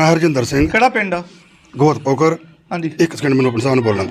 ਮੈਂ ਹਰਜਿੰਦਰ ਸਿੰਘ। ਕਿਹੜਾ ਪਿੰਡ ਆ? ਗੋਤ ਪੋਕਰ। ਹਾਂਜੀ। ਇੱਕ ਸਕਿੰਡ ਮੈਨੂੰ ਆਪਣੇ ਸਾਹਿਬ ਨੂੰ ਬੋਲਣਾ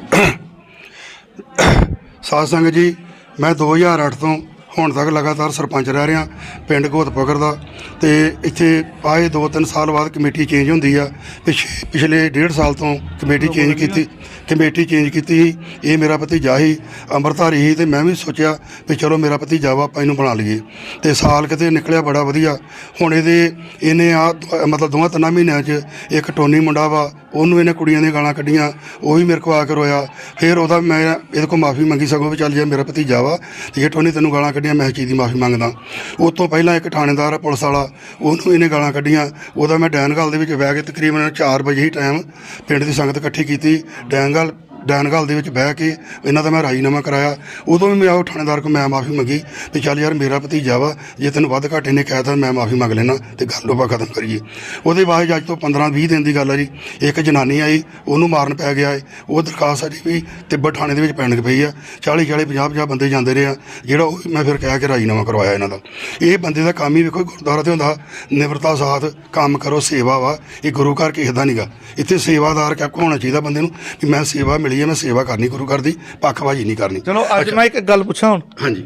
ਸਾਧ ਸੰਗਤ ਜੀ ਮੈਂ 2008 ਤੋਂ ਹੁਣ ਤੱਕ ਲਗਾਤਾਰ ਸਰਪੰਚ ਰਹਿ ਰਿਹਾ ਪਿੰਡ ਗੋਤ ਪੋਕਰ ਦਾ। ਤੇ ਇੱਥੇ ਆਏ 2-3 ਸਾਲ ਬਾਅਦ ਕਮੇਟੀ ਚੇਂਜ ਹੁੰਦੀ ਆ। ਪਿਛ- ਪਿਛਲੇ ਡੇਢ ਸਾਲ ਤੋਂ ਕਮੇਟੀ ਚੇਂਜ ਕੀਤੀ। ਕਮੇਟੀ ਚੇਂਜ ਕੀਤੀ ਸੀ, ਇਹ ਮੇਰਾ ਭਤੀਜਾ ਹੀ ਅੰਮ੍ਰਿਤਧਾਰੀ ਸੀ ਤੇ ਮੈਂ ਵੀ ਸੋਚਿਆ ਵੀ ਚਲੋ ਮੇਰਾ ਭਤੀਜਾ ਵਾ, ਆਪਾਂ ਇਹਨੂੰ ਬਣਾ ਲਈਏ। ਤੇ ਸਾਲ ਕਿਤੇ ਨਿਕਲਿਆ ਬੜਾ ਵਧੀਆ। ਹੁਣ ਇਹਦੇ, ਇਹਨੇ ਆ ਮਤਲਬ ਦੋਵਾਂ ਤਿੰਨਾਂ ਮਹੀਨਿਆਂ 'ਚ ਇੱਕ ਟੋਨੀ ਮੁੰਡਾ ਵਾ ਉਹਨੂੰ ਇਹਨੇ ਕੁੜੀਆਂ ਦੀਆਂ ਗਾਲਾਂ ਕੱਢੀਆਂ, ਉਹ ਵੀ ਮੇਰੇ ਕੋਲ ਆ ਕੇ ਰੋਇਆ। ਫਿਰ ਉਹਦਾ ਮੈਂ ਇਹਦੇ ਕੋਲ ਮਾਫੀ ਮੰਗੀ, ਸਗੋਂ ਵੀ ਚੱਲ ਜੇ ਮੇਰਾ ਭਤੀਜਾ ਵਾ। ਤੇ ਜੇ ਟੋਨੀ ਤੈਨੂੰ ਗਾਲਾਂ ਕੱਢੀਆਂ, ਮੈਂ ਇਸ ਚੀਜ਼ ਦੀ ਮਾਫੀ ਮੰਗਦਾ। ਉਸ ਤੋਂ ਪਹਿਲਾਂ ਇੱਕ ਥਾਣੇਦਾਰ, ਪੁਲਿਸ ਵਾਲਾ, ਉਹਨੂੰ ਇਹਨੇ ਗਾਲਾਂ ਕੱਢੀਆਂ। ਉਹਦਾ ਮੈਂ ਡੈਨਗਲ ਦੇ ਵਿੱਚ ਬਹਿ ਕੇ ਤਕਰੀਬਨ 4 ਵਜੇ ਹੀ ਟਾਈਮ ਪਿੰਡ ਦੀ ਸੰਗਤ ਇਕੱਠੀ ਕੀਤੀ। ਡੈਨਗਲ ਡੈਨਗਲ ਦੇ ਵਿੱਚ ਬਹਿ ਕੇ ਇਹਨਾਂ ਦਾ ਮੈਂ ਰਾਜੀਨਾਮਾ ਕਰਾਇਆ। ਉਦੋਂ ਵੀ ਮੈਂ ਉਹ ਥਾਣੇਦਾਰ ਕੋਲ ਮੈਂ ਮਾਫੀ ਮੰਗੀ ਵੀ ਚੱਲ ਯਾਰ ਮੇਰਾ ਭਤੀਜਾ ਵਾ, ਜੇ ਤੈਨੂੰ ਵੱਧ ਘਾਟੇ ਨੇ ਕਹਿ ਤਾਂ ਮੈਂ ਮਾਫੀ ਮੰਗ ਲੈਣਾ ਤੇ ਗੱਲ ਉਹ ਖਤਮ ਕਰੀਏ। ਉਹਦੇ ਬਾਅਦ ਅੱਜ ਤੋਂ 15 20 ਦਿਨ ਦੀ ਗੱਲ ਹੈ ਜੀ। ਇੱਕ ਜਨਾਨੀ ਆਈ, ਉਹਨੂੰ ਮਾਰਨ ਪੈ ਗਿਆ ਏ। ਉਹ ਦਰਖਾਸਤ ਸਾਡੀ ਵੀ ਤਿੱਬਤ ਥਾਣੇ ਦੇ ਵਿੱਚ ਪੈਣ ਪਈ ਆ। 40 40 50 50 ਬੰਦੇ ਜਾਂਦੇ ਰਹੇ ਆ। ਜਿਹੜਾ ਉਹ ਮੈਂ ਫਿਰ ਕਹਿ ਕੇ ਰਾਜੀਨਾਮਾ ਕਰਵਾਇਆ ਇਹਨਾਂ ਦਾ। ਇਹ ਬੰਦੇ ਦਾ ਕੰਮ ਹੀ ਵੇਖੋ, ਗੁਰਦੁਆਰਾ ਤੇ ਹੁੰਦਾ। ਨਿਮਰਤਾ ਸਾਥ, ਕੰਮ ਕਰੋ, ਸੇਵਾ ਵਾ। ਇਹ ਗੁਰੂ ਘਰ ਕਿਸੇ ਦਾ ਨਹੀਂਗਾ ਇੱਥੇ ਸੇਵਾਦਾਰ ਕਿਆ ਹੋਣਾ ਚਾਹੀਦਾ ਬੰਦੇ ਨੂੰ ਕਿ ਮੈਂ ਸੇਵਾ ਮਿਲੀ ਹੈ ਮੈਂ ਸੇਵਾ ਕਰਨੀ ਗੁਰੂ ਘਰ ਦੀ ਪੱਖਬਾਜ਼ੀ ਨਹੀਂ ਕਰਨੀ। ਚਲੋ ਅੱਜ ਮੈਂ ਇੱਕ ਗੱਲ ਪੁੱਛਾਂ ਹੁਣ। ਹਾਂਜੀ।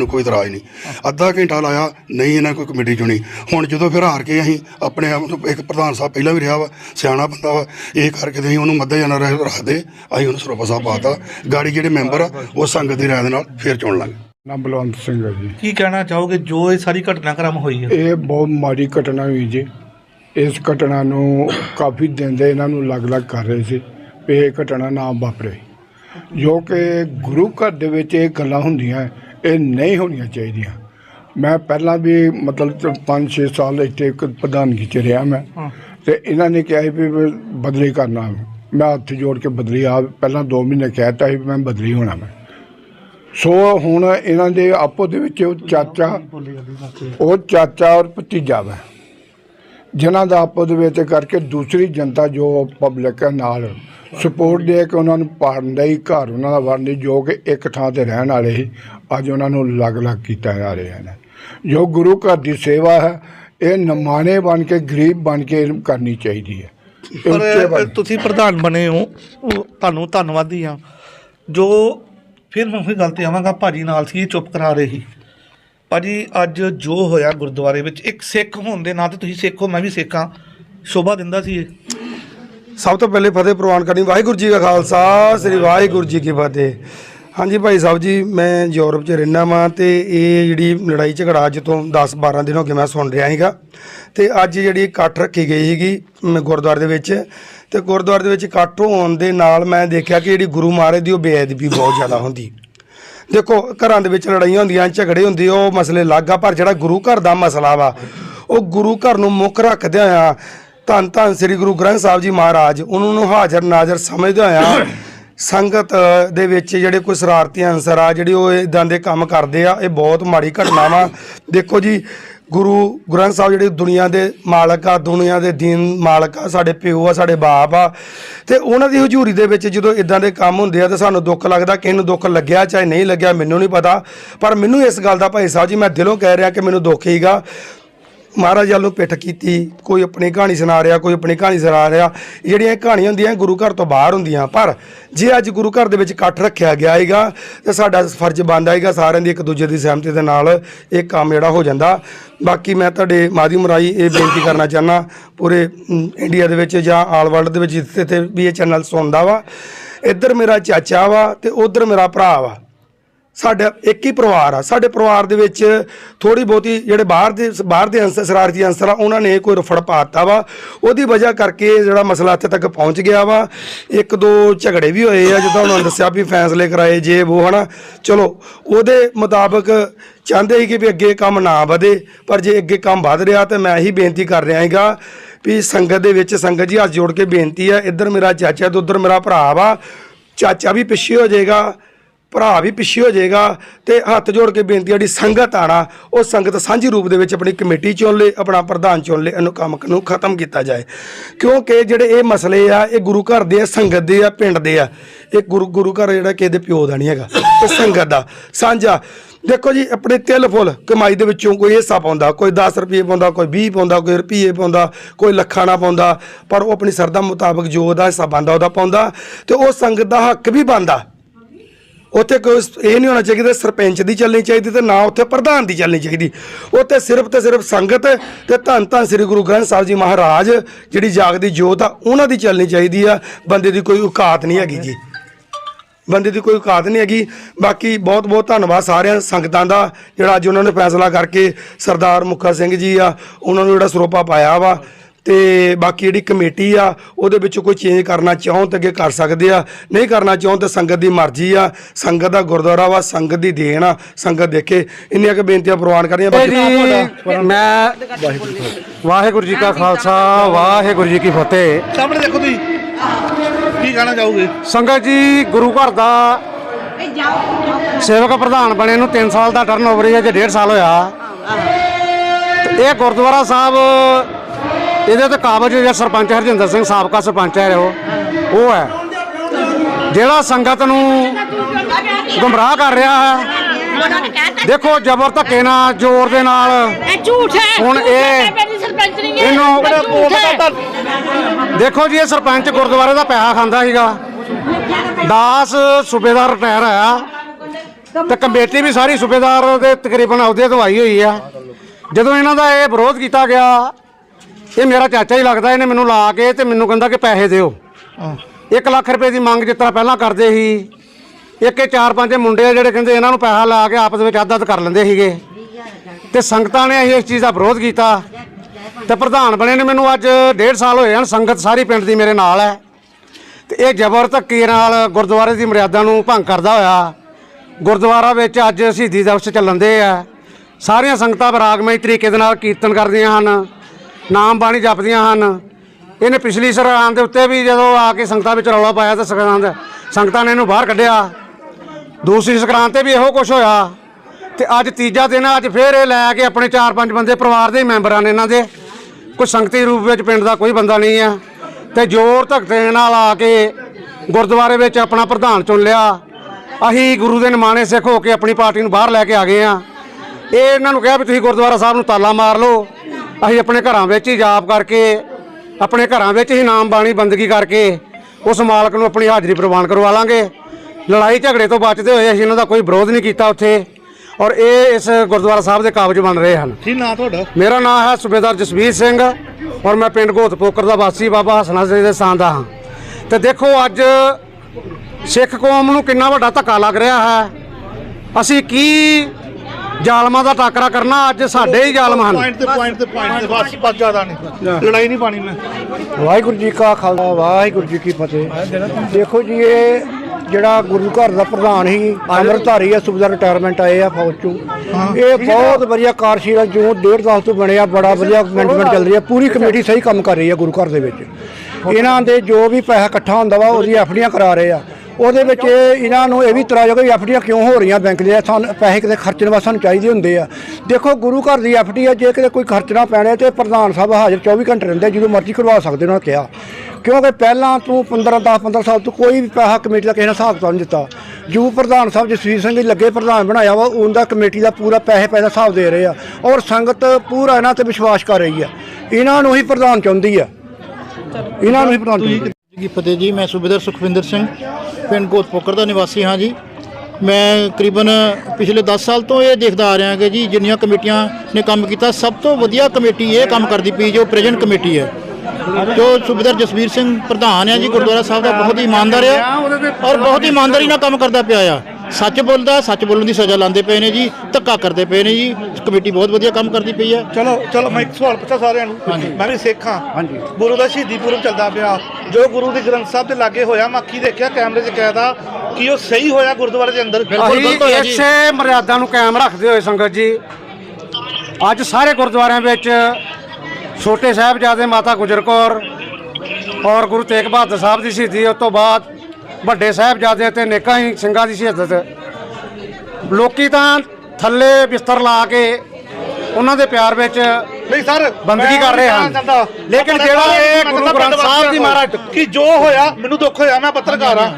ਕੋਈ ਇਤਰਾਜ਼ ਨਹੀਂ। ਅੱਧਾ ਘੰਟਾ ਲਾਇਆ ਨਹੀਂ ਇਹਨਾਂ ਕੋਈ ਕਮੇਟੀ ਚੁਣੀ। ਹੁਣ ਜਦੋਂ ਫਿਰ ਹਾਰ ਕੇ ਅਸੀਂ ਆਪਣੇ ਆਪ ਨੂੰ ਇੱਕ ਪ੍ਰਧਾਨ ਸਾਹਿਬ ਪਹਿਲਾਂ ਵੀ ਰਿਹਾ ਵਾ ਸਿਆਣਾ ਬੰਦਾ ਵਾ ਇਹ ਕਰਕੇ ਤੇ ਅਸੀਂ ਉਹਨੂੰ ਮੱਦੇ ਜਾਣਾ ਰੱਖਦੇ ਅਸੀਂ ਉਹਨੂੰ ਸਰੋਪਾ ਸਾਹਿਬ ਪਾਤਾ ਗਾੜੀ ਜਿਹੜੇ ਮੈਂਬਰ ਆ ਉਹ ਸੰਗਤ ਦੀ ਰਾਏ ਦੇ ਨਾਲ ਫਿਰ ਚੁਣ ਲਾਂਗੇ। ਨਾਮ ਬਲਵੰਤ ਸਿੰਘ ਹੈ ਜੀ। ਕੀ ਕਹਿਣਾ ਚਾਹੋਗੇ ਜੋ ਇਹ ਸਾਰੀ ਘਟਨਾਕ੍ਰਮ ਹੋਈ ਹੈ ਇਹ ਬਹੁਤ ਮਾੜੀ ਘਟਨਾ ਹੋਈ ਜੀ। ਇਸ ਘਟਨਾ ਨੂੰ ਕਾਫੀ ਦਿਨ ਦੇ ਇਹਨਾਂ ਨੂੰ ਅਲੱਗ-ਅਲੱਗ ਕਰ ਰਹੇ ਸੀ ਵੀ ਇਹ ਘਟਨਾ ਨਾ ਵਾਪਰੇ। ਜੋ ਕਿ ਗੁਰੂ ਘਰ ਦੇ ਵਿੱਚ ਇਹ ਗੱਲਾਂ ਹੁੰਦੀਆਂ ਇਹ ਨਹੀਂ ਹੋਣੀਆਂ ਚਾਹੀਦੀਆਂ। ਮੈਂ ਪਹਿਲਾਂ ਵੀ ਮਤਲਬ 5-6 ਸਾਲ ਇੱਥੇ ਇੱਕ ਪ੍ਰਧਾਨਗੀ ਚ ਰਿਹਾ ਮੈਂ। ਤੇ ਇਹਨਾਂ ਨੇ ਕਿਹਾ ਸੀ ਵੀ ਮੈਂ ਬਦਲੀ ਕਰਨਾ। ਮੈਂ ਹੱਥ ਜੋੜ ਕੇ ਬਦਲੀ ਆ। ਪਹਿਲਾਂ 2 ਮਹੀਨੇ ਕਹਿਤਾ ਸੀ ਵੀ ਮੈਂ ਬਦਲੀ ਹੋਣਾ ਮੈਂ। ਸੋ ਹੁਣ ਇਹਨਾਂ ਦੇ ਆਪੋ ਦੇ ਵਿੱਚ ਉਹ ਚਾਚਾ ਉਹ ਚਾਚਾ ਔਰ ਭਤੀਜਾ ਵਾ। ਜਿਨ੍ਹਾਂ ਦਾ ਆਪੋ ਦੇ ਵਿੱਚ ਕਰਕੇ ਦੂਸਰੀ ਜਨਤਾ ਜੋ ਪਬਲਿਕ ਨਾਲ ਸਪੋਰਟ ਦੇ ਕੇ ਉਹਨਾਂ ਨੂੰ ਪਾੜਨ ਦਾ ਹੀ ਘਰ ਉਹਨਾਂ ਦਾ ਵੜਨ ਦੀ ਜੋ ਕਿ ਇੱਕ ਥਾਂ ਤੇ ਰਹਿਣ ਵਾਲੇ ਸੀ। ਅੱਜ ਉਹਨਾਂ ਨੂੰ ਅਲੱਗ-ਅਲੱਗ ਕੀਤਾ ਜਾ ਰਿਹਾ ਹੈ। ਜੋ ਗੁਰੂ ਘਰ ਦੀ ਸੇਵਾ ਹੈ ਇਹ ਨਮਾਣੇ ਬਣ ਕੇ ਗਰੀਬ ਬਣ ਕੇ ਕਰਨੀ ਚਾਹੀਦੀ ਹੈ। ਪਰ ਤੁਸੀਂ ਪ੍ਰਧਾਨ ਬਣੇ ਹੋ ਉਹ ਤੁਹਾਨੂੰ ਧੰਨਵਾਦੀ ਆ ਜੋ ਫਿਰ ਮੈਂ ਉਹੀ ਗੱਲ ਤੇ ਆਵਾਂਗਾ ਭਾਜੀ ਨਾਲ ਸੀ ਇਹ ਚੁੱਪ ਕਰਾ ਰਹੇ ਸੀ। ਭਾਜੀ ਅੱਜ ਜੋ ਹੋਇਆ ਗੁਰਦੁਆਰੇ ਵਿੱਚ ਇੱਕ ਸਿੱਖ ਹੋਣ ਦੇ ਨਾਤੇ ਤੁਸੀਂ ਸਿੱਖ ਹੋ ਮੈਂ ਵੀ ਸਿੱਖ ਹਾਂ। ਸ਼ੋਭਾ ਦਿੰਦਾ ਸੀ ਇਹ। ਸਭ ਤੋਂ ਪਹਿਲੇ ਫਤਿਹ ਪ੍ਰਵਾਨ ਕਰਨੀ ਵਾਹਿਗੁਰੂ ਜੀ ਕਾ ਖਾਲਸਾ ਸ੍ਰੀ ਵਾਹਿਗੁਰੂ ਜੀ ਕੀ ਫਤਿਹ। ਹਾਂਜੀ ਭਾਈ ਸਾਹਿਬ ਜੀ ਮੈਂ ਯੂਰਪ 'ਚ ਰਹਿਣਾ ਵਾਂ ਤੇ ਇਹ ਜਿਹੜੀ ਲੜਾਈ ਝਗੜਾ ਅੱਜ ਤੋਂ 10 12 ਦਿਨ ਹੋ ਗਏ ਮੈਂ ਸੁਣ ਰਿਹਾ ਸੀਗਾ ਤੇ ਅੱਜ ਜਿਹੜੀ ਇਕੱਠ ਰੱਖੀ ਗਈ ਸੀਗੀ ਮ, ਗੁਰਦੁਆਰੇ ਦੇ ਵਿੱਚ ਤੇ ਗੁਰਦੁਆਰੇ ਦੇ ਵਿੱਚ ਇਕੱਠ ਹੋਣ ਦੇ ਨਾਲ ਮੈਂ ਦੇਖਿਆ ਕਿ ਜਿਹੜੀ ਗੁਰੂ ਮਹਾਰਾਜ ਦੀ ਉਹ ਬੇਅਦਬੀ ਬਹੁਤ ਜ਼ਿਆਦਾ ਹੁੰਦੀ। ਦੇਖੋ ਘਰਾਂ ਦੇ ਵਿੱਚ ਲੜਾਈਆਂ ਹੁੰਦੀਆਂ ਝਗੜੇ ਹੁੰਦੇ ਉਹ ਮਸਲੇ ਅਲੱਗ ਆ ਪਰ ਜਿਹੜਾ ਗੁਰੂ ਘਰ ਦਾ ਮਸਲਾ ਵਾ ਉਹ ਗੁਰੂ ਘਰ ਨੂੰ ਮੁੱਖ ਰੱਖਦਿਆਂ ਹੋਇਆ ਧੰਨ ਧੰਨ ਸ੍ਰੀ ਗੁਰੂ ਗ੍ਰੰਥ ਸਾਹਿਬ ਜੀ ਮਹਾਰਾਜ ਉਹਨਾਂ ਨੂੰ ਹਾਜ਼ਰ ਨਾਜ਼ਰ ਸਮਝਦੇ ਹੋਇਆ ਸੰਗਤ ਦੇ ਵਿੱਚ ਜਿਹੜੇ ਕੋਈ ਸ਼ਰਾਰਤੀ ਅਨਸਰ ਆ, ਜਿਹੜੇ ਉਹ ਇਦਾਂ ਦੇ ਕੰਮ ਕਰਦੇ ਆ, ਇਹ ਬਹੁਤ ਮਾੜੀ ਘਟਨਾ ਵਾ। ਦੇਖੋ ਜੀ, ਗੁਰੂ ਗ੍ਰੰਥ ਸਾਹਿਬ ਜਿਹੜੇ ਦੁਨੀਆ ਦੇ ਮਾਲਕ ਆ, ਦੁਨੀਆ ਦੇ ਦੀਨ ਮਾਲਕ ਆ, ਸਾਡੇ ਪਿਓ ਆ, ਸਾਡੇ ਬਾਪ ਆ, ਤੇ ਉਹਨਾਂ ਦੀ ਹਜ਼ੂਰੀ ਦੇ ਵਿੱਚ ਜਦੋਂ ਇਦਾਂ ਦੇ ਕੰਮ ਹੁੰਦੇ ਆ, ਤਾਂ ਸਾਨੂੰ ਦੁੱਖ ਲੱਗਦਾ, ਕਿਸੇ ਨੂੰ ਦੁੱਖ ਲੱਗਿਆ ਚਾਹੇ ਨਹੀਂ ਲੱਗਿਆ, ਮੈਨੂੰ ਨਹੀਂ ਪਤਾ। ਪਰ ਮੈਨੂੰ ਇਸ ਗੱਲ ਦਾ ਭਾਈ ਸਾਹਿਬ ਜੀ, ਮੈਂ ਦਿਲੋਂ ਕਹਿ ਰਿਹਾ ਕਿ ਮੈਨੂੰ ਦੁੱਖ ਹੀਗਾ। ਮਹਾਰਾਜ ਵੱਲੋਂ ਪਿੱਠ ਕੀਤੀ, ਕੋਈ ਆਪਣੀ ਕਹਾਣੀ ਸੁਣਾ ਰਿਹਾ, ਕੋਈ ਆਪਣੀ ਕਹਾਣੀ ਸੁਣਾ ਰਿਹਾ, ਜਿਹੜੀਆਂ ਇਹ ਕਹਾਣੀਆਂ ਹੁੰਦੀਆਂ ਗੁਰੂ ਘਰ ਤੋਂ ਬਾਹਰ ਹੁੰਦੀਆਂ। ਪਰ ਜੇ ਅੱਜ ਗੁਰੂ ਘਰ ਦੇ ਵਿੱਚ ਇਕੱਠ ਰੱਖਿਆ ਗਿਆ ਹੈਗਾ, ਤੇ ਸਾਡਾ ਫਰਜ਼ ਬਣਦਾ ਹੈਗਾ ਸਾਰਿਆਂ ਦੀ ਇੱਕ ਦੂਜੇ ਦੀ ਸਹਿਮਤੀ ਦੇ ਨਾਲ ਇਹ ਕੰਮ ਜਿਹੜਾ ਹੋ ਜਾਂਦਾ। ਬਾਕੀ ਮੈਂ ਤੁਹਾਡੇ ਮਾਧਿਅਮ ਰਾਹੀਂ ਇਹ ਬੇਨਤੀ ਕਰਨਾ ਚਾਹਨਾ ਪੂਰੇ ਇੰਡੀਆ ਦੇ ਵਿੱਚ ਜਾਂ ਆਲ ਵਰਲਡ ਦੇ ਵਿੱਚ ਜਿੱਥੇ ਤੇ ਵੀ ਇਹ ਚੈਨਲ ਸੁਣਦਾ ਵਾ, ਇੱਧਰ ਮੇਰਾ ਚਾਚਾ ਵਾ ਤੇ ਉਧਰ ਮੇਰਾ ਭਰਾ ਵਾ। ਸਾਡਾ ਇੱਕ ਹੀ ਪਰਿਵਾਰ ਆ। ਸਾਡੇ ਪਰਿਵਾਰ ਦੇ ਵਿੱਚ ਥੋੜੀ ਬਹੁਤੀ ਜਿਹੜੇ ਬਾਹਰ ਦੇ ਬਾਹਰ ਦੇ ਅੰਸਰ ਸ਼ਰਾਰਤੀ ਅੰਸਰ ਆ, ਉਹਨਾਂ ਨੇ ਕੋਈ ਰਫੜ ਪਾਤਾ ਵਾ। ਉਹਦੀ ਵਜ੍ਹਾ ਕਰਕੇ ਜਿਹੜਾ ਮਸਲਾ ਇੱਥੇ ਤੱਕ ਪਹੁੰਚ ਗਿਆ ਵਾ। ਇੱਕ ਦੋ ਝਗੜੇ ਵੀ ਹੋਏ ਆ, ਜਿੱਦਾਂ ਉਹਨਾਂ ਨੇ ਦੱਸਿਆ ਵੀ ਫੈਸਲੇ ਕਰਾਏ ਜੇ ਉਹ, ਹਨਾ। ਚਲੋ, ਉਹਦੇ ਮੁਤਾਬਕ ਚਾਹੁੰਦੇ ਸੀ ਕਿ ਵੀ ਅੱਗੇ ਕੰਮ ਨਾ ਵਧੇ, ਪਰ ਜੇ ਅੱਗੇ ਕੰਮ ਵਧ ਰਿਹਾ ਤੇ ਮੈਂ ਇਹੀ ਬੇਨਤੀ ਕਰ ਰਿਹਾ ਹੈਗਾ ਵੀ ਸੰਗਤ ਦੇ ਵਿੱਚ ਸੰਗਤ ਜੀ ਹੱਥ ਜੋੜ ਕੇ ਬੇਨਤੀ ਆ, ਇੱਧਰ ਮੇਰਾ ਚਾਚਾ ਤੇ ਉੱਧਰ ਮੇਰਾ ਭਰਾ ਵਾ। ਚਾਚਾ ਵੀ ਪਿੱਛੇ ਹੋ ਜਾਏਗਾ। ਭਰਾ ਵੀ ਪਿੱਛੇ ਹੋ ਜਾਏਗਾ ਤੇ ਹੱਥ ਜੋੜ ਕੇ ਬੇਨਤੀ ਹੈ ਜਿਹੜੀ ਸੰਗਤ ਆਣਾ ਉਹ ਸੰਗਤ ਸਾਂਝੀ ਰੂਪ ਦੇ ਵਿੱਚ ਆਪਣੀ ਕਮੇਟੀ ਚੁਣ ਲੇ, ਆਪਣਾ ਪ੍ਰਧਾਨ ਚੁਣ ਲੇ ਇਹਨੂੰ ਕੰਮ ਨੂੰ ਖਤਮ ਕੀਤਾ ਜਾਏ। ਕਿਉਂਕਿ ਜਿਹੜੇ ਇਹ ਮਸਲੇ ਆ, ਇਹ ਗੁਰੂ ਘਰ ਦੇ ਆ, ਸੰਗਤ ਦੇ ਆ, ਪਿੰਡ ਦੇ ਆ। ਇਹ ਗੁਰੂ ਗੁਰੂ ਘਰ ਜਿਹੜਾ ਕਿਸੇ ਦੇ ਪਿਓ ਦਾ ਨਹੀਂ ਹੈਗਾ, ਇਹ ਸੰਗਤ ਦਾ। ਸਾਂਝਾ। ਦੇਖੋ ਜੀ, ਆਪਣੇ ਤਿਲ ਫੁੱਲ ਕਮਾਈ ਦੇ ਵਿੱਚੋਂ ਕੋਈ ਹਿੱਸਾ ਪਾਉਂਦਾ, ਕੋਈ 10 ਰੁਪਏ ਪਾਉਂਦਾ, ਕੋਈ 20 ਪਾਉਂਦਾ, ਕੋਈ ਰੁਪਏ ਪਾਉਂਦਾ, ਕੋਈ ਲੱਖਾਂ ਨਾ ਪਾਉਂਦਾ, ਪਰ ਉਹ ਆਪਣੀ ਸਰਦਾ ਮੁਤਾਬਕ ਜੋ ਉਹਦਾ ਹਿੱਸਾ ਬੰਦਾ ਉਹਦਾ ਪਾਉਂਦਾ ਤੇ ਉਹ ਸੰਗਤ ਦਾ ਹੱਕ ਵੀ ਬੰਦਾ ਉੱਥੇ ਕੋਈ ਇਹ ਨਹੀਂ ਹੋਣਾ ਚਾਹੀਦਾ ਸਰਪੰਚ ਦੀ ਚੱਲਣੀ ਚਾਹੀਦੀ ਤੇ ਨਾ ਉੱਥੇ ਪ੍ਰਧਾਨ ਦੀ ਚੱਲਣੀ ਚਾਹੀਦੀ। ਉੱਥੇ ਸਿਰਫ ਤੇ ਸਿਰਫ ਸੰਗਤ ਤੇ ਧੰਨ ਧੰਨ ਸ੍ਰੀ ਗੁਰੂ ਗ੍ਰੰਥ ਸਾਹਿਬ ਜੀ ਮਹਾਰਾਜ ਜਿਹੜੀ ਜਾਗਦੀ ਜੋਤ ਆ, ਉਹਨਾਂ ਦੀ ਚੱਲਣੀ ਚਾਹੀਦੀ ਆ। ਬੰਦੇ ਦੀ ਕੋਈ ਔਕਾਤ ਨਹੀਂ ਹੈਗੀ ਜੀ। ਬੰਦੇ ਦੀ ਕੋਈ ਔਕਾਤ ਨਹੀਂ ਹੈਗੀ। ਬਾਕੀ ਬਹੁਤ ਬਹੁਤ ਧੰਨਵਾਦ ਸਾਰਿਆਂ ਸੰਗਤਾਂ ਦਾ ਜਿਹੜਾ ਅੱਜ ਉਹਨਾਂ ਨੇ ਫੈਸਲਾ ਕਰਕੇ ਸਰਦਾਰ ਮੁੱਖਾ ਸਿੰਘ ਜੀ ਆ, ਉਹਨਾਂ ਨੂੰ ਜਿਹੜਾ ਸਰੋਪਾ ਪਾਇਆ ਵਾ। ਤੇ ਬਾਕੀ ਜਿਹੜੀ ਕਮੇਟੀ ਆ ਉਹਦੇ ਵਿੱਚ ਕੋਈ ਚੇਂਜ ਕਰਨਾ ਚਾਹੋ ਤਾਂ ਅੱਗੇ ਕਰ ਸਕਦੇ ਆ ਨਹੀਂ ਕਰਨਾ ਚਾਹੋ ਤਾਂ ਸੰਗਤ ਦੀ ਮਰਜ਼ੀ ਆ ਸੰਗਤ ਦਾ ਗੁਰਦੁਆਰਾ ਵਾ ਸੰਗਤ ਦੀ ਦੇਣ ਆ ਸੰਗਤ ਦੇਖੇ ਇੰਨੀਆਂ ਕਿ ਬੇਨਤੀਆਂ ਪ੍ਰਵਾਨ ਕਰਨੀਆਂ ਬਾਕੀ ਮੈਂ ਵਾਹਿਗੁਰੂ ਜੀ ਕਾ ਖਾਲਸਾ ਵਾਹਿਗੁਰੂ ਜੀ ਕੀ ਫਤਿਹ। ਸਾਹਮਣੇ ਦੇਖੋ ਤੁਸੀਂ ਕੀ ਕਹਿਣਾ ਚਾਹੋਗੇ? ਸੰਗਤ ਜੀ ਗੁਰੂ ਘਰ ਦਾ ਸੇਵਕ ਪ੍ਰਧਾਨ ਬਣੇ ਨੂੰ 3 ਸਾਲ ਦਾ ਟਰਨ ਓਵਰ ਹੈ ਜੇ 1.5 ਸਾਲ ਹੋਇਆ। ਇਹ ਗੁਰਦੁਆਰਾ ਸਾਹਿਬ ਇਹਦੇ ਤੇ ਕਾਬਜ ਜਿਹੜਾ ਸਰਪੰਚ ਹਰਜਿੰਦਰ ਸਿੰਘ ਸਾਬਕਾ ਸਰਪੰਚ ਹੈ ਉਹ ਉਹ ਹੈ। ਜਿਹੜਾ ਸੰਗਤ ਨੂੰ ਗੁੰਮਰਾਹ ਕਰ ਰਿਹਾ ਹੈ ਦੇਖੋ ਜ਼ਬਰ ਧੱਕੇ ਨਾਲ ਜ਼ੋਰ ਦੇ ਨਾਲ। ਇਹ ਝੂਠ ਹੈ ਹੁਣ ਇਹ- ਮੇਰੀ ਸਰਪੰਚ ਨਹੀਂ ਹੈ। ਇਹਨੂੰ- ਦੇਖੋ ਜੀ ਇਹ ਸਰਪੰਚ ਗੁਰਦੁਆਰੇ ਦਾ ਪੈਸਾ ਖਾਂਦਾ ਸੀਗਾ। 10 ਸੂਬੇਦਾਰ ਰਿਟਾਇਰ ਆਇਆ ਤੇ ਕਮੇਟੀ ਵੀ ਸਾਰੀ ਸੂਬੇਦਾਰ ਦੇ ਤਕਰੀਬਨ ਅਹੁਦੇ ਤੋਂ ਆਈ ਹੋਈ ਆ। ਜਦੋਂ ਇਹਨਾਂ ਦਾ ਇਹ ਵਿਰੋਧ ਕੀਤਾ ਗਿਆ ਇਹ ਮੇਰਾ ਚਾਚਾ ਹੀ ਲੱਗਦਾ ਇਹਨੇ ਮੈਨੂੰ ਲਾ ਕੇ ਤੇ ਮੈਨੂੰ ਕਹਿੰਦਾ ਕਿ ਪੈਸੇ ਦਿਓ। 1 ਲੱਖ ਰੁਪਏ ਦੀ ਮੰਗ ਜਿਸ ਤਰ੍ਹਾਂ ਪਹਿਲਾਂ ਕਰਦੇ ਸੀ ਇੱਕ ਇਹ ਚਾਰ ਪੰਜ ਮੁੰਡੇ ਆ ਜਿਹੜੇ ਕਹਿੰਦੇ ਇਹਨਾਂ ਨੂੰ ਪੈਸਾ ਲਾ ਕੇ ਆਪਸ ਵਿੱਚ ਅੱਧ ਅੱਧ ਕਰ ਲੈਂਦੇ ਸੀਗੇ। ਤੇ ਸੰਗਤਾਂ ਨੇ ਅਸੀਂ ਇਸ ਚੀਜ਼ ਦਾ ਵਿਰੋਧ ਕੀਤਾ। ਤੇ ਪ੍ਰਧਾਨ ਬਣੇ ਨੇ ਮੈਨੂੰ ਅੱਜ 1.5 ਸਾਲ ਹੋਏ ਹਨ ਸੰਗਤ ਸਾਰੀ ਪਿੰਡ ਦੀ ਮੇਰੇ ਨਾਲ ਹੈ। ਤੇ ਇਹ ਜ਼ਬਰ ਧੱਕੇ ਨਾਲ ਗੁਰਦੁਆਰੇ ਦੀ ਮਰਿਆਦਾ ਨੂੰ ਭੰਗ ਕਰਦਾ ਹੋਇਆ। ਗੁਰਦੁਆਰਾ ਵਿੱਚ ਅੱਜ ਸ਼ਹੀਦੀ ਦਿਵਸ ਚੱਲਣ ਦੇ ਆ। ਸਾਰੀਆਂ ਸੰਗਤਾਂ ਬਰਾਗਮਈ ਤਰੀਕੇ ਦੇ ਨਾਲ ਕੀਰਤਨ ਕਰਦੀਆਂ ਹਨ। ਨਾਮ ਬਾਣੀ ਜਪਦੀਆਂ ਹਨ। ਇਹਨੇ ਪਿਛਲੀ ਸਰਕਾਰ ਦੇ ਉੱਤੇ ਵੀ ਜਦੋਂ ਆ ਕੇ ਸੰਗਤਾਂ ਵਿੱਚ ਰੌਲਾ ਪਾਇਆ ਤਾਂ ਸੰਗਤਾਂ ਸੰਗਤਾਂ ਨੇ ਇਹਨੂੰ ਬਾਹਰ ਕੱਢਿਆ। ਦੂਸਰੀ ਸੰਕਰਾਂਤ ਤੇ ਵੀ ਇਹੋ ਕੁਝ ਹੋਇਆ। ਤੇ ਅੱਜ ਤੀਜਾ ਦਿਨ ਅੱਜ ਫੇਰ ਇਹ ਲੈ ਕੇ ਆਪਣੇ 4-5 ਬੰਦੇ ਪਰਿਵਾਰ ਦੇ ਹੀ ਮੈਂਬਰਾਂ ਨੇ ਇਹਨਾਂ ਦੇ। ਕੋਈ ਸੰਗਤੀ ਰੂਪ ਵਿੱਚ ਪਿੰਡ ਦਾ ਕੋਈ ਬੰਦਾ ਨਹੀਂ ਹੈ। ਤੇ ਜ਼ੋਰ ਧਕਤੇ ਨਾਲ ਆ ਕੇ ਗੁਰਦੁਆਰੇ ਵਿੱਚ ਆਪਣਾ ਪ੍ਰਧਾਨ ਚੁਣ ਲਿਆ। ਅਸੀਂ ਗੁਰੂ ਦੇ ਨਿਮਾਣੇ ਸਿੱਖ ਹੋ ਕੇ ਆਪਣੀ ਪਾਰਟੀ ਨੂੰ ਬਾਹਰ ਲੈ ਕੇ ਆ ਗਏ ਆ ਇਹ ਇਹਨਾਂ ਨੂੰ ਕਿਹਾ ਵੀ ਤੁਸੀਂ ਗੁਰਦੁਆਰਾ ਸਾਹਿਬ ਨੂੰ ਤਾਲਾ ਮਾਰ ਲਓ। ਅਸੀਂ ਆਪਣੇ ਘਰਾਂ ਵਿੱਚ ਹੀ ਜਾਪ ਕਰਕੇ ਆਪਣੇ ਘਰਾਂ ਵਿੱਚ ਹੀ ਨਾਮ ਬਾਣੀ ਬੰਦਗੀ ਕਰਕੇ ਉਸ ਮਾਲਕ ਨੂੰ ਆਪਣੀ ਹਾਜ਼ਰੀ ਪ੍ਰਵਾਨ ਕਰਵਾ ਲਾਂਗੇ। ਲੜਾਈ ਝਗੜੇ ਤੋਂ ਬਚਦੇ ਹੋਏ ਅਸੀਂ ਇਹਨਾਂ ਦਾ ਕੋਈ ਵਿਰੋਧ ਨਹੀਂ ਕੀਤਾ ਉੱਥੇ ਔਰ ਇਹ ਇਸ ਗੁਰਦੁਆਰਾ ਸਾਹਿਬ ਦੇ ਕਾਬਜ ਬਣ ਰਹੇ ਹਨ। ਕੀ ਨਾਂ ਤੁਹਾਡਾ? ਮੇਰਾ ਨਾਮ ਹੈ ਸੂਬੇਦਾਰ ਜਸਵੀਰ ਸਿੰਘ ਔਰ ਮੈਂ ਪਿੰਡ ਘੋਤਪੋਕਰ ਦਾ ਵਾਸੀ ਬਾਬਾ ਹਸਨਾ ਜੀ ਦੇ ਸਥਾਨ ਦਾ ਹਾਂ। ਤੇ ਦੇਖੋ ਅੱਜ ਸਿੱਖ ਕੌਮ ਨੂੰ ਕਿੰਨਾ ਵੱਡਾ ਧੱਕਾ ਲੱਗ ਰਿਹਾ ਹੈ। ਅਸੀਂ ਕੀ ਜ਼ਾਲਮਾਂ ਦਾ ਟਾਕਰਾ ਕਰਨਾ ਅੱਜ ਸਾਡੇ ਹੀ ਜ਼ਾਲਮ ਹਨ। ਪੁਆਇੰਟ ਤੇ ਪੁਆਇੰਟ ਤੇ ਪੁਆਇੰਟ ਤੇ ਬਸ ਬਸ ਜ਼ਿਆਦਾ ਨਹੀਂ। ਲੜਾਈ ਨਹੀਂ ਪਾਣੀ ਮੈਂ। ਵਾਹਿਗੁਰੂ ਜੀ ਕਾ ਖਾਲਸਾ ਵਾਹਿਗੁਰੂ ਜੀ ਕੀ ਫਤਿਹ। ਦੇਖੋ ਜੀ ਇਹ ਜਿਹੜਾ ਗੁਰੂ ਘਰ ਦਾ ਪ੍ਰਧਾਨ ਸੀ ਅੰਮ੍ਰਿਤਧਾਰੀ ਆ ਸੂਬੇਦਾਰ ਰਿਟਾਇਰਮੈਂਟ ਆਏ ਆ ਫੌਜ ਚੋਂ। ਇਹ ਬਹੁਤ ਵਧੀਆ ਕਾਰਜਸ਼ੀਲ ਆ ਜੋ ਡੇਢ ਸਾਲ ਤੋਂ ਬਣਿਆ ਬੜਾ ਵਧੀਆ ਮੈਨੇਜਮੈਂਟ ਚੱਲ ਰਹੀ ਹੈ। ਪੂਰੀ ਕਮੇਟੀ ਸਹੀ ਕੰਮ ਕਰ ਰਹੀ ਹੈ ਗੁਰੂ ਘਰ ਦੇ ਵਿੱਚ। ਇਹਨਾਂ ਦੇ ਜੋ ਵੀ ਪੈਸਾ ਇਕੱਠਾ ਹੁੰਦਾ ਵਾ ਉਹਦੀ ਐਫਡੀਆਂ ਕਰਾ ਰਹੇ ਆ। ਉਹਦੇ ਵਿੱਚ ਇਹ- ਇਹਨਾਂ ਨੂੰ ਇਹ ਵੀ ਇਤਰਾਜ਼ ਹੋ ਐਫਡੀਆਂ ਕਿਉਂ ਹੋ ਰਹੀਆਂ ਬੈਂਕ ਦੇ ਸਾਨੂੰ ਪੈਸੇ ਕਿਤੇ ਖਰਚਣ ਵਾਸਤੇ ਸਾਨੂੰ ਚਾਹੀਦੇ ਹੁੰਦੇ ਆ। ਦੇਖੋ ਗੁਰੂ ਘਰ ਦੀ ਐਫਡੀ ਆ ਜੇ ਕਿਤੇ ਕੋਈ ਖਰਚਣਾ ਪੈਣਾ ਤੇ ਪ੍ਰਧਾਨ ਸਾਹਿਬ ਹਾਜ਼ਰ 24 ਘੰਟੇ ਰਹਿੰਦੇ ਜਦੋਂ ਮਰਜ਼ੀ ਕਰਵਾ ਸਕਦੇ ਉਹਨਾਂ ਨੇ ਕਿਹਾ। ਕਿਉਂਕਿ ਪਹਿਲਾਂ ਤੂੰ 15 10 15 ਸਾਲ ਤੋਂ ਕੋਈ ਵੀ ਪੈਸਾ ਕਮੇਟੀ ਦਾ ਕਿਸੇ ਨੇ ਹਿਸਾਬ ਕਿਤਾਬ ਨਹੀਂ ਦਿੱਤਾ। ਜੋ ਪ੍ਰਧਾਨ ਸਾਹਿਬ ਜਸਵੀਰ ਸਿੰਘ ਜੀ ਲੱਗੇ ਪ੍ਰਧਾਨ ਬਣਾਇਆ ਵਾ ਉਹਦਾ ਕਮੇਟੀ ਦਾ ਪੂਰਾ ਪੈਸੇ ਪੈਸਾ ਹਿਸਾਬ ਦੇ ਰਹੇ ਆ। ਔਰ ਸੰਗਤ ਪੂਰਾ ਇਹਨਾਂ ਤੇ ਵਿਸ਼ਵਾਸ ਕਰ ਰਹੀ ਆ। ਇਹਨਾਂ ਨੂੰ ਹੀ ਪ੍ਰਧਾਨ ਚਾਹੁੰਦੀ ਆ। ਇਹਨਾਂ ਨੂੰ ਹੀ ਪ੍ਰਧਾਨ ਚਾਹੁੰਦੀ ਆ। ਜੀ ਫਤਿਹ ਜੀ? ਮੈਂ ਸੂਬੇਦਾਰ ਸੁਖਵਿੰਦਰ ਸਿੰਘ। ਪਿੰਡ ਕੋਤਪੋਕਰ ਦਾ ਨਿਵਾਸੀ ਹਾਂ ਜੀ। ਮੈਂ ਕਰੀਬਨ ਪਿਛਲੇ 10 ਸਾਲ ਤੋਂ ਇਹ ਦੇਖਦਾ ਆ ਰਿਹਾ ਕਿ ਜੀ ਜਿੰਨੀਆਂ ਕਮੇਟੀਆਂ ਨੇ ਕੰਮ ਕੀਤਾ, ਸਭ ਤੋਂ ਵਧੀਆ ਕਮੇਟੀ ਇਹ ਕੰਮ ਕਰਦੀ ਪਈ ਜੋ ਪ੍ਰੈਜ਼ੈਂਟ ਕਮੇਟੀ ਹੈ। ਜੋ ਸੁਬੇਦਾਰ ਜਸਵੀਰ ਸਿੰਘ ਪ੍ਰਧਾਨ ਹੈ ਜੀ, ਗੁਰਦੁਆਰਾ ਸਾਹਿਬ ਦਾ ਬਹੁਤ ਹੀ ਇਮਾਨਦਾਰ ਹੈ ਔਰ ਬਹੁਤ ਹੀ ਇਮਾਨਦਾਰੀ ਨਾਲ ਕੰਮ ਕਰਦਾ ਪਿਆ ਆ। ਸੱਚ ਬੋਲਦਾ ਸੱਚ ਬੋਲਣ ਦੀ ਸਜ਼ਾ ਲਾਉਂਦੇ ਪਏ ਨੇ ਜੀ ਧੱਕਾ ਕਰਦੇ ਪਏ ਨੇ ਜੀ ਕਮੇਟੀ ਬਹੁਤ ਵਧੀਆ ਕੰਮ ਕਰਦੀ ਪਈ ਹੈ ਚਲੋ ਚਲੋ ਮੈਂ ਇੱਕ ਸਵਾਲ ਪੁੱਛਾਂ ਸਾਰਿਆਂ ਨੂੰ। ਮੈਂ ਵੀ ਸਿੱਖ ਹਾਂ। ਹਾਂਜੀ। ਗੁਰੂ ਦਾ ਸ਼ਹੀਦੀ ਪੁਰਬ ਚੱਲਦਾ ਪਿਆ। ਜੋ ਗੁਰੂ ਦੇ ਗ੍ਰੰਥ ਸਾਹਿਬ ਦੇ ਲਾਗੇ ਹੋਇਆ ਮੈਂ ਅੱਖੀ ਦੇਖਿਆ ਕੈਮਰੇ 'ਚ ਕੈਦਾ ਕਿ ਉਹ ਸਹੀ ਹੋਇਆ ਗੁਰਦੁਆਰੇ ਦੇ ਅੰਦਰ? ਅਸੀਂ ਇਸੇ ਮਰਿਆਦਾ ਨੂੰ ਕਾਇਮ ਰੱਖਦੇ ਹੋਏ ਸੰਗਤ ਜੀ ਅੱਜ ਸਾਰੇ ਗੁਰਦੁਆਰਿਆਂ ਵਿੱਚ ਛੋਟੇ ਸਾਹਿਬਜ਼ਾਦੇ ਮਾਤਾ ਗੁਜਰ ਕੌਰ ਔਰ ਗੁਰੂ ਤੇਗ ਬਹਾਦਰ ਸਾਹਿਬ ਦੀ ਸ਼ਹੀਦੀ ਉਸ ਤੋਂ ਬਾਅਦ ਵੱਡੇ ਸਾਹਿਬਜ਼ਾਦੇ ਤੇ ਨੇਕਾਂ ਹੀ ਸਿੰਘਾਂ ਦੀ ਸ਼ਹਾਦਤ। ਲੋਕੀ ਤਾਂ ਥੱਲੇ ਬਿਸਤਰ ਲਾ ਕੇ ਉਹਨਾਂ ਦੇ ਪਿਆਰ ਵਿੱਚ ਨਹੀਂ ਸਰ ਬੰਦਗੀ ਕਰ ਰਹੇ ਹਨ। ਲੇਕਿਨ ਜਿਹੜਾ ਇਹ ਗੁਰੂ ਗ੍ਰੰਥ ਸਾਹਿਬ ਦੀ ਮਹਾਰਾਜ ਕਿ ਜੋ ਹੋਇਆ ਮੈਨੂੰ ਦੁੱਖ ਹੋਇਆ ਮੈਂ ਪੱਤਰਕਾਰ ਆ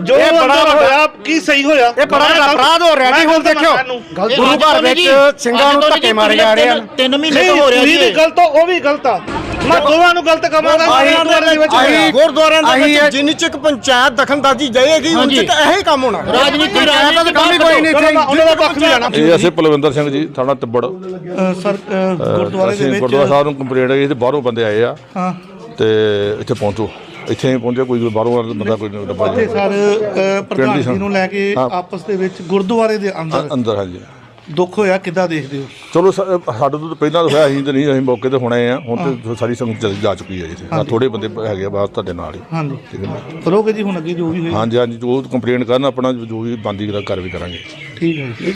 ਜੋ ਇਹ ਬੜਾ ਅੰਦਰ ਹੋਇਆ ਕੀ ਸਹੀ ਹੋਇਆ? ਇਹ ਬੜਾ ਅਪਰਾਧ ਹੋ ਰਿਹਾ ਜੀ ਹੁਣ ਦੇਖਿਓ। ਗੁਰੂ ਘਰ ਵਿੱਚ ਸਿੰਘਾਂ ਨੂੰ ਧੱਕੇ ਮਾਰੇ ਜਾ ਰਹੇ ਹਨ। ਤਿੰਨ ਮਹੀਨੇ ਨਹੀਂ ਤੋਂ ਹੋ ਰਿਹਾ ਜੀ। ਵੀ ਗਲਤ ਹੋ ਉਹ ਵੀ ਗਲਤ ਆ। ਮੈਂ ਦੋਵਾਂ ਨੂੰ ਗਲਤ ਕਵਾਂਗਾ ਗੁਰਦੁਆਰੇ ਦੇ ਵਿੱਚ। ਗੁਰਦੁਆਰਿਆਂ ਦੇ ਵਿੱਚ ਜਿੰਨੀ ਚ ਇੱਕ ਪੰਚਾਇਤ ਦਖਲਅੰਦਾਜ਼ੀ ਜਾਏਗੀ ਹੁਣ ਤੱਕ ਇਹੀ ਕੰਮ ਹੋਣਾ। ਰਾਜਨੀਤੀ ਰਾਜਨੀਤੀ ਦਾ ਕੰਮ ਹੀ ਕੋਈ ਨਹੀਂ ਇੱਥੇ। ਉਹਨਾਂ ਦਾ ਪੱਖ ਵੀ ਲੈਣਾ। ਇਹ ਅਸੀਂ ਪਲਵਿੰਦਰ ਸਿੰਘ ਜੀ ਥਾਣਾ ਤਿੱਬੜ। ਅ, ਸਰ ਅ, ਗੁਰਦੁਆਰੇ ਦੇ ਅਸੀਂ ਵਿੱਚ ਗੁਰਦੁਆਰਾ ਸਾਹਿਬ ਨੂੰ ਕੰਪਲੇਂਟ ਆਈ ਤੇ ਬਾਹਰੋਂ ਬੰਦੇ ਆਏ ਆ। ਹਾਂ। ਤੇ ਇੱਥੇ ਪਹੁੰਚੋ। ਇੱਥੇ ਹੀ ਪਹੁੰਚੇ ਕੋਈ ਬਾਹਰੋਂ ਵਾਲਾ ਬੰਦਾ ਕੋਈ ਨਹੀਂ ਡੱਬਾ ਇੱਥੇ ਸਰ ਅ, ਪ੍ਰਧਾਨ ਜੀ ਨੂੰ ਲੈ ਕੇ। ਆਪਸ ਦੇ ਵਿੱਚ ਗੁਰਦੁਆਰੇ ਦੇ ਅੰਦਰ। ਅੰਦਰ ਹਾਂਜੀ। ਦੁੱਖ ਹੋਇਆ ਕਿੱਦਾਂ ਦੇਖਦੇ ਹੋ? ਚਲੋ ਸ- ਸਾਡੇ ਤੋਂ ਤਾਂ ਪਹਿਲਾਂ ਹੋਇਆ ਅਸੀਂ ਤੇ ਨਹੀਂ ਅਸੀਂ ਮੌਕੇ ਤੇ ਹੁਣੇ ਆ। ਹੁਣ ਤੇ ਸਾਰੀ ਸੰਗਤ ਚਲੀ ਜਾ ਚੁੱਕੀ ਹੈ ਜੀ ਥੋੜੇ ਬੰਦੇ ਹੈਗੇ ਆ ਬਾਹਰ ਤੁਹਾਡੇ ਨਾਲ ਹੀ। ਹਾਂਜੀ। ਠੀਕ ਹੈ ਨਾ? ਕਰੋਗੇ ਜੀ ਹੁਣ ਅੱਗੇ ਜੋ ਵੀ ਹੋਏ ਹਾਂਜੀ ਹਾਂਜੀ ਜੋ ਕੰਪਲੇਂਟ ਕਰਨ ਆਪਣਾ ਜੋ ਵੀ ਬੰਦੀ ਕਰ ਵੀ ਕਰਾਂਗੇ। ਠੀਕ ਹੈ। ਜੀ